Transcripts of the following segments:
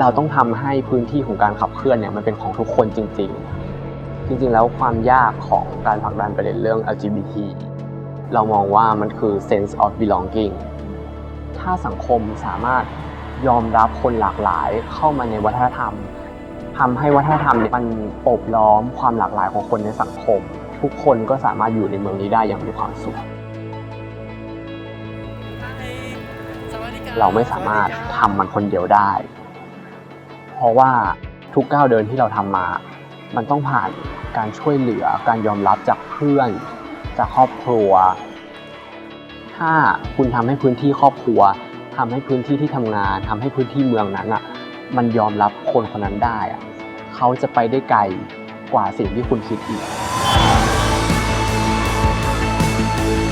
เราต้องทำให้พื้นที่ของการขับเคลื่อนเนี่ยมันเป็นของทุกคนจริง ๆ จริง ๆ แล้วความยากของการผลักดันประเด็นเรื่อง LGBT เรามองว่ามันคือ sense of belonging ถ้าสังคมสามารถยอมรับคนหลากหลายเข้ามาในวัฒนธรรมทำให้วัฒนธรรมเนี่ยมันอบล้อมความหลากหลายของคนในสังคม ทุกคนก็สามารถอยู่ในเมืองนี้ได้อย่างมีความสุข เราไม่สามารถทำมันคนเดียวได้ เพราะว่าทุกก้าวเดินที่เราทำมา มันต้องผ่านการช่วยเหลือการยอมรับจากเพื่อน จากครอบครัว ถ้าคุณทำให้พื้นที่ครอบครัวทำให้พื้นที่ที่ทำงานทำให้พื้นที่เมืองนั้นอะมันยอมรับคนคนนั้นได้อะเขาจะไปได้ไกลกว่าสิ่งที่คุณคิดอีก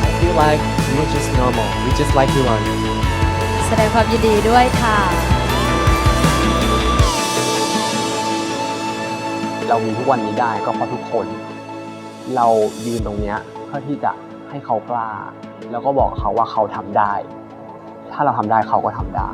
I feel like we're just normal. We just like you are. แสดงความยินดีด้วยค่ะ เรามีทุกวันนี้ได้ก็เพราะทุกคน เรายืนตรงเนี้ยเพื่อที่จะให้เขากล้า แล้วก็บอกเขาว่าเขาทำได้ ถ้าเราทำได้เขาก็ทำได้